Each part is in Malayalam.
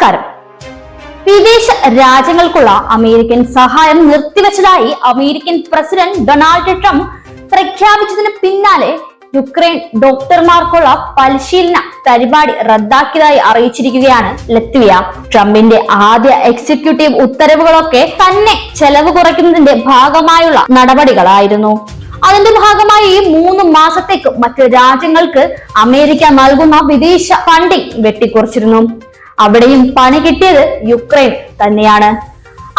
നമസ്കാരം. വിദേശ രാജ്യങ്ങൾക്കുള്ള അമേരിക്കൻ സഹായം നിർത്തിവെച്ചതായി അമേരിക്കൻ പ്രസിഡന്റ് ഡൊണാൾഡ് ട്രംപ് പ്രഖ്യാപിച്ചതിന് പിന്നാലെ യുക്രൈൻ ഡോക്ടർമാർക്കുള്ള പരിശീലന പരിപാടി റദ്ദാക്കിയതായി അറിയിച്ചിരിക്കുകയാണ് ലത്വിയ. ട്രംപിന്റെ ആദ്യ എക്സിക്യൂട്ടീവ് ഉത്തരവുകളൊക്കെ തന്നെ ചെലവ് കുറയ്ക്കുന്നതിന്റെ ഭാഗമായുള്ള നടപടികളായിരുന്നു. അതിന്റെ ഭാഗമായി മൂന്ന് മാസത്തേക്ക് മറ്റ് രാജ്യങ്ങൾക്ക് അമേരിക്ക നൽകുന്ന വിദേശ ഫണ്ടിംഗ് വെട്ടിക്കുറച്ചിരുന്നു. അവിടെയും പണി കിട്ടിയത് യുക്രൈൻ തന്നെയാണ്.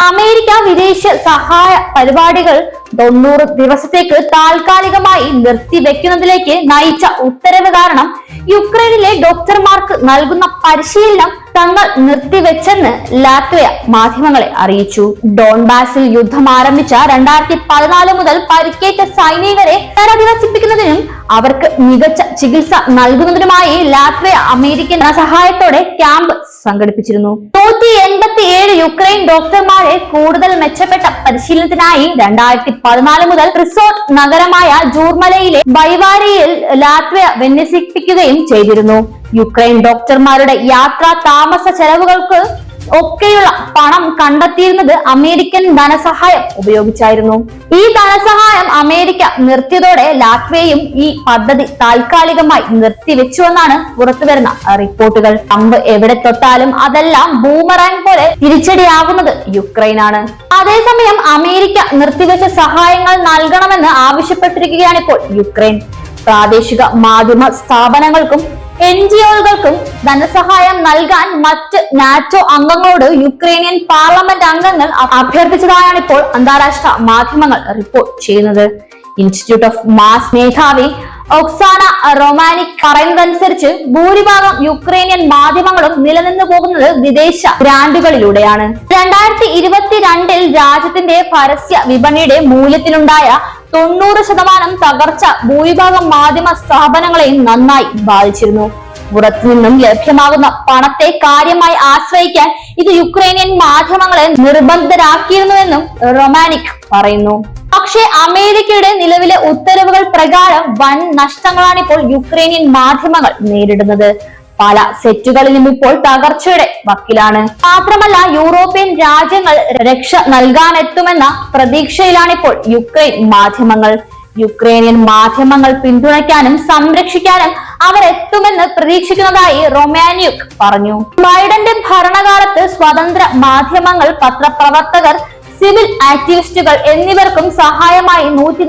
അമേരിക്ക വിദേശ സഹായ പരിപാടികൾ തൊണ്ണൂറ് ദിവസത്തേക്ക് താൽക്കാലികമായി നിർത്തിവെക്കുന്നതിലേക്ക് നയിച്ച ഉത്തരവ് കാരണം യുക്രൈനിലെ ഡോക്ടർമാർക്ക് നൽകുന്ന പരിശീലനം തങ്ങൾ നിർത്തിവെച്ചെന്ന് ലാത്വിയ മാധ്യമങ്ങളെ അറിയിച്ചു. ഡോൺബാസിൽ യുദ്ധം ആരംഭിച്ച രണ്ടായിരത്തി പതിനാല് മുതൽ പരിക്കേറ്റ സൈനികരെ പുനരധിവസിപ്പിക്കുന്നതിനും അവർക്ക് മികച്ച ചികിത്സ നൽകുന്നതിനുമായി ലാത്വിയ അമേരിക്കൻ സഹായത്തോടെ ക്യാമ്പ് സംഘടിപ്പിച്ചിരുന്നു. നൂറ്റി എൺപത്തി ഏഴ് യുക്രൈൻ ഡോക്ടർമാരെ കൂടുതൽ മെച്ചപ്പെട്ട പരിശീലനത്തിനായി രണ്ടായിരത്തി പതിനാല് മുതൽ റിസോർട്ട് നഗരമായ ജൂർമലയിലെ ബൈവാരിയിൽ ലാത്വിയ വിന്യസിപ്പിക്കുകയും ചെയ്തിരുന്നു. യുക്രൈൻ ഡോക്ടർമാരുടെ യാത്രാ താമസ ചെലവുകൾക്ക് ഒക്കെയുള്ള പണം കണ്ടെത്തിയിരുന്നത് അമേരിക്കൻ ധനസഹായം ഉപയോഗിച്ചായിരുന്നു. ഈ ധനസഹായം അമേരിക്ക നിർത്തിയതോടെ ലാറ്റ്വയും ഈ പദ്ധതി താൽക്കാലികമായി നിർത്തിവെച്ചുവെന്നാണ് പുറത്തുവരുന്ന റിപ്പോർട്ടുകൾ. പമ്പ് എവിടെ തൊട്ടാലും അതെല്ലാം ബൂമറാങ് പോലെ തിരിച്ചടിയാകുന്നത് യുക്രൈനാണ്. അതേസമയം അമേരിക്ക നിർത്തിവെച്ച സഹായങ്ങൾ നൽകണമെന്ന് ആവശ്യപ്പെട്ടിരിക്കുകയാണ് ഇപ്പോൾ യുക്രൈൻ. പ്രാദേശിക മാധ്യമ സ്ഥാപനങ്ങൾക്കും എൻ ജി ഒകൾക്കും ധനസഹായം നൽകാൻ മറ്റ് നാറ്റോ അംഗങ്ങളോട് യുക്രൈനിയൻ പാർലമെന്റ് അംഗങ്ങൾ അഭ്യർത്ഥിച്ചതായാണ് ഇപ്പോൾ അന്താരാഷ്ട്ര മാധ്യമങ്ങൾ റിപ്പോർട്ട് ചെയ്യുന്നത്. ഇൻസ്റ്റിറ്റ്യൂട്ട് ഓഫ് മാസ് മേധാവി ഒക്സാന റൊമാനിക് പറയുന്നതനുസരിച്ച് ഭൂരിഭാഗം യുക്രൈനിയൻ മാധ്യമങ്ങളും നിലനിന്നു പോകുന്നത് വിദേശ ബ്രാൻഡുകളിലൂടെയാണ്. രണ്ടായിരത്തി ഇരുപത്തിരണ്ടിൽ രാജ്യത്തിന്റെ പരസ്യ വിപണിയുടെ മൂല്യത്തിലുണ്ടായ തൊണ്ണൂറ് ശതമാനം തകർച്ച ഭൂരിഭാഗം മാധ്യമ സ്ഥാപനങ്ങളെയും നന്നായി ബാധിച്ചിരുന്നു. പുറത്തു നിന്നും ലഭ്യമാകുന്ന പണത്തെ കാര്യമായി ആശ്രയിക്കാൻ ഇത് യുക്രൈനിയൻ മാധ്യമങ്ങളെ നിർബന്ധരാക്കിയിരുന്നുവെന്നും റൊമാനിക് പറയുന്നു. പക്ഷേ അമേരിക്കയുടെ നിലവിലെ ഉത്തരവുകൾ പ്രകാരം വൻ നഷ്ടങ്ങളാണ് ഇപ്പോൾ യുക്രൈനിയൻ മാധ്യമങ്ങൾ നേരിടുന്നത്. പല സെറ്റുകളിലും ഇപ്പോൾ തകർച്ചയുടെ വക്കിലാണ്. മാത്രമല്ല യൂറോപ്യൻ രാജ്യങ്ങൾ രക്ഷ നൽകാനെത്തുമെന്ന പ്രതീക്ഷയിലാണിപ്പോൾ യുക്രൈൻ മാധ്യമങ്ങൾ. യുക്രൈനിയൻ മാധ്യമങ്ങൾ പിന്തുണയ്ക്കാനും സംരക്ഷിക്കാനും അവർ എത്തുമെന്ന് പ്രതീക്ഷിക്കുന്നതായി റൊമാനിയുക് പറഞ്ഞു. ബൈഡന്റെ ഭരണകാലത്ത് സ്വതന്ത്ര മാധ്യമങ്ങൾ പത്രപ്രവർത്തകർ സിവിൽ ആക്ടിവിസ്റ്റുകൾ എന്നിവർക്കും സഹായമായി നൂറ്റി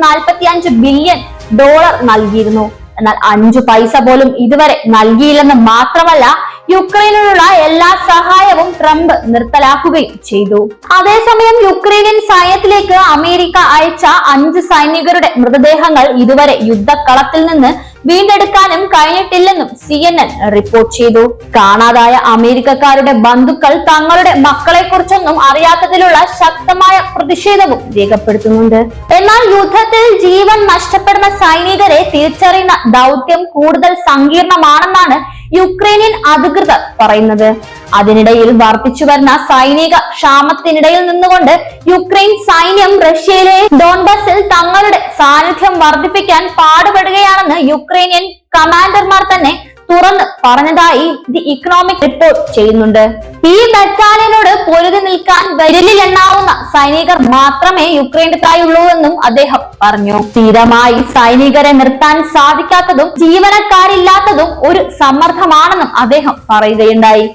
ബില്യൺ ഡോളർ നൽകിയിരുന്നു. എന്നാൽ അഞ്ചു പൈസ പോലും ഇതുവരെ നൽകിയില്ലെന്ന് മാത്രമല്ല യുക്രൈനിലുള്ള എല്ലാ സഹായവും ട്രംപ് നിർത്തലാക്കുകയും ചെയ്തു. അതേസമയം യുക്രൈനിയൻ സൈന്യത്തിലേക്ക് അമേരിക്ക അയച്ച അഞ്ച് സൈനികരുടെ മൃതദേഹങ്ങൾ ഇതുവരെ യുദ്ധക്കളത്തിൽ നിന്ന് വീണ്ടെടുക്കാനും കഴിഞ്ഞിട്ടില്ലെന്നും സി എൻ എൻ റിപ്പോർട്ട് ചെയ്തു. കാണാതായ അമേരിക്കക്കാരുടെ ബന്ധുക്കൾ തങ്ങളുടെ മക്കളെ കുറിച്ചൊന്നും അറിയാത്തതിലുള്ള ശക്തമായ പ്രതിഷേധവും രേഖപ്പെടുത്തുന്നുണ്ട്. എന്നാൽ യുദ്ധത്തിൽ ജീവൻ നഷ്ടപ്പെടുന്ന സൈനികരെ തിരിച്ചറിയുന്ന ദൗത്യം കൂടുതൽ സങ്കീർണമാണെന്നാണ് യുക്രൈനിയൻ അധികൃതർ പറയുന്നത്. അതിനിടയിൽ വർദ്ധിച്ചു വരുന്ന സൈനിക ക്ഷാമത്തിനിടയിൽ നിന്നുകൊണ്ട് യുക്രൈൻ സൈന്യം റഷ്യയിലെ ഡോൺബസിൽ തങ്ങളുടെ സാന്നിധ്യം വർദ്ധിപ്പിക്കാൻ പാടുപെടുകയാണെന്ന് യുക്രൈനിയൻ കമാൻഡർമാർ തന്നെ തുറന്ന് പറഞ്ഞതായി ദി ഇക്കണോമിക് റിപ്പോർട്ട് ചെയ്യുന്നുണ്ട്. ഈ ബറ്റാലിയനോട് പൊരുതി നിൽക്കാൻ വിരലിലെണ്ണാവുന്ന സൈനികർ മാത്രമേ യുക്രൈനുകായുള്ളൂ എന്നും അദ്ദേഹം പറഞ്ഞു. സ്ഥിരമായി സൈനികരെ നിർത്താൻ സാധിക്കാത്തതും ജീവനക്കാരില്ലാത്തതും ഒരു സമ്മർദ്ദമാണെന്നും അദ്ദേഹം പറയുകയുണ്ടായി.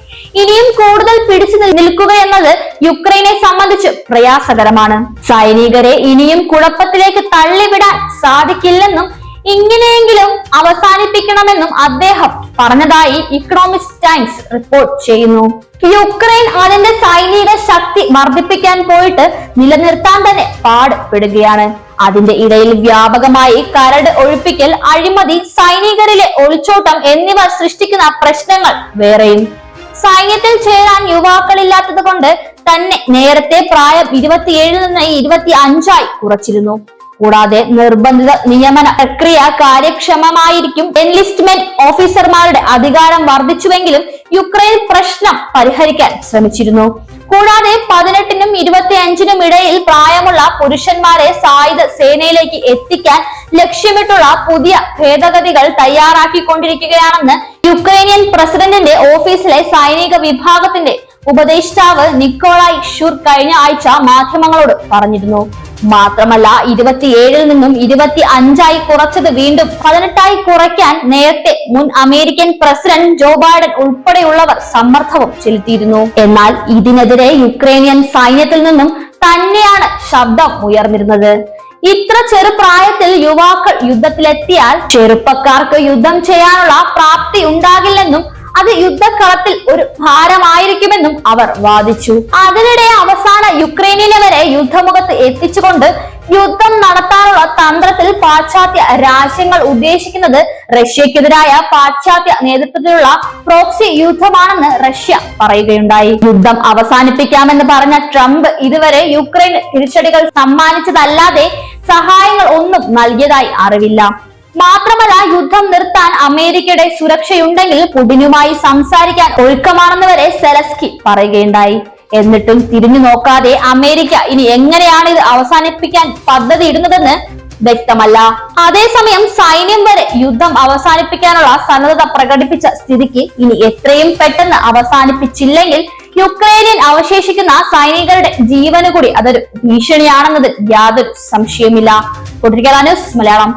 ഇനിയും കൂടുതൽ പിടിച്ചു നിൽക്കുക എന്നത് യുക്രൈനെ സംബന്ധിച്ച് പ്രയാസകരമാണ്. സൈനികരെ ഇനിയും കുഴപ്പത്തിലേക്ക് തള്ളിവിടാൻ സാധിക്കില്ലെന്നും ഇങ്ങനെയെങ്കിലും അവസാനിപ്പിക്കണമെന്നും അദ്ദേഹം പറഞ്ഞതായി ഇക്കണോമിക്സ് ടൈംസ് റിപ്പോർട്ട് ചെയ്യുന്നു. യുക്രൈൻ അതിന്റെ സൈനിക ശക്തി വർദ്ധിപ്പിക്കാൻ പോയിട്ട് നിലനിർത്താൻ തന്നെ പാടുപെടുകയാണ്. അതിന്റെ ഇടയിൽ വ്യാപകമായി കരട് ഒഴിപ്പിക്കൽ അഴിമതി സൈനികരിലെ ഒളിച്ചോട്ടം എന്നിവ സൃഷ്ടിക്കുന്ന പ്രശ്നങ്ങൾ വേറെയും. സൈന്യത്തിൽ ചേരാൻ യുവാക്കളില്ലാത്തത് കൊണ്ട് തന്നെ നേരത്തെ പ്രായം ഇരുപത്തിയേഴിൽ നിന്ന് ഇരുപത്തി അഞ്ചായി കുറച്ചിരുന്നു. കൂടാതെ നിർബന്ധിത നിയമന പ്രക്രിയ കാര്യക്ഷമമായിരിക്കും. എൻലിസ്റ്റ്മെന്റ് ഓഫീസർമാരുടെ അധികാരം വർദ്ധിച്ചുവെങ്കിലും യുക്രൈൻ പ്രശ്നം പരിഹരിക്കാൻ ശ്രമിച്ചിരുന്നു. കൂടാതെ പതിനെട്ടിനും ഇരുപത്തി അഞ്ചിനും ഇടയിൽ പ്രായമുള്ള പുരുഷന്മാരെ സായുധ സേനയിലേക്ക് എത്തിക്കാൻ ലക്ഷ്യമിട്ടുള്ള പുതിയ ഭേദഗതികൾ തയ്യാറാക്കിക്കൊണ്ടിരിക്കുകയാണെന്ന് യുക്രൈനിയൻ പ്രസിഡന്റിന്റെ ഓഫീസിലെ സൈനിക വിഭാഗത്തിന്റെ ഉപദേഷ്ടാവ് നിക്കോളായ് ഷുർ കഴിഞ്ഞ ആഴ്ച മാധ്യമങ്ങളോട് പറഞ്ഞിരുന്നു. മാത്രമല്ല ഇരുപത്തിയേഴിൽ നിന്നും ഇരുപത്തി അഞ്ചായി കുറച്ചത് വീണ്ടും പതിനെട്ടായി കുറയ്ക്കാൻ നേരത്തെ മുൻ അമേരിക്കൻ പ്രസിഡന്റ് ജോ ബൈഡൻ ഉൾപ്പെടെയുള്ളവർ സമ്മർദ്ദവും ചെലുത്തിയിരുന്നു. എന്നാൽ ഇതിനെതിരെ യുക്രൈനിയൻ സൈന്യത്തിൽ നിന്നും തന്നെയാണ് ശബ്ദം ഉയർന്നിരുന്നത്. ഇത്ര ചെറുപ്രായത്തിൽ യുവാക്കൾ യുദ്ധത്തിലെത്തിയാൽ ചെറുപ്പക്കാർക്ക് യുദ്ധം ചെയ്യാനുള്ള പ്രാപ്തി ഉണ്ടാകില്ലെന്നും അത് യുദ്ധക്കളത്തിൽ ഒരു ഭാരമായിരിക്കുമെന്നും അവർ വാദിച്ചു. അതിനിടെ അവസാന യുക്രൈനിലെ വരെ യുദ്ധമുഖത്ത് എത്തിച്ചുകൊണ്ട് യുദ്ധം നടത്താനുള്ള തന്ത്രത്തിൽ പാശ്ചാത്യ രാജ്യങ്ങൾ ഉദ്ദേശിക്കുന്നത് റഷ്യക്കെതിരായ പാശ്ചാത്യ നേതൃത്വത്തിലുള്ള പ്രോക്സി യുദ്ധമാണെന്ന് റഷ്യ പറയുകയുണ്ടായി. യുദ്ധം അവസാനിപ്പിക്കാമെന്ന് പറഞ്ഞ ട്രംപ് ഇതുവരെ യുക്രൈൻ തിരിച്ചടികൾ സമ്മാനിച്ചതല്ലാതെ സഹായങ്ങൾ ഒന്നും നൽകിയതായി അറിവില്ല. മാത്രമല്ല യുദ്ധം നിർത്താൻ അമേരിക്കയുടെ സുരക്ഷയുണ്ടെങ്കിൽ പുടിനുമായി സംസാരിക്കാൻ ഒഴുക്കമാണെന്ന് വരെ സെലസ്കി പറയുകയുണ്ടായി. എന്നിട്ടും തിരിഞ്ഞു നോക്കാതെ അമേരിക്ക ഇനി എങ്ങനെയാണ് ഇത് അവസാനിപ്പിക്കാൻ പദ്ധതി ഇടുന്നതെന്ന് വ്യക്തമല്ല. അതേസമയം സൈന്യം വരെ യുദ്ധം അവസാനിപ്പിക്കാനുള്ള സന്നദ്ധത പ്രകടിപ്പിച്ച സ്ഥിതിക്ക് ഇനി എത്രയും പെട്ടെന്ന് അവസാനിപ്പിച്ചില്ലെങ്കിൽ യുക്രൈനിൽ അവശേഷിക്കുന്ന സൈനികരുടെ ജീവന് കൂടി അതൊരു ഭീഷണിയാണെന്നതിൽ യാതൊരു സംശയമില്ല കൊട്ടിരിക്കലാ മലയാളം.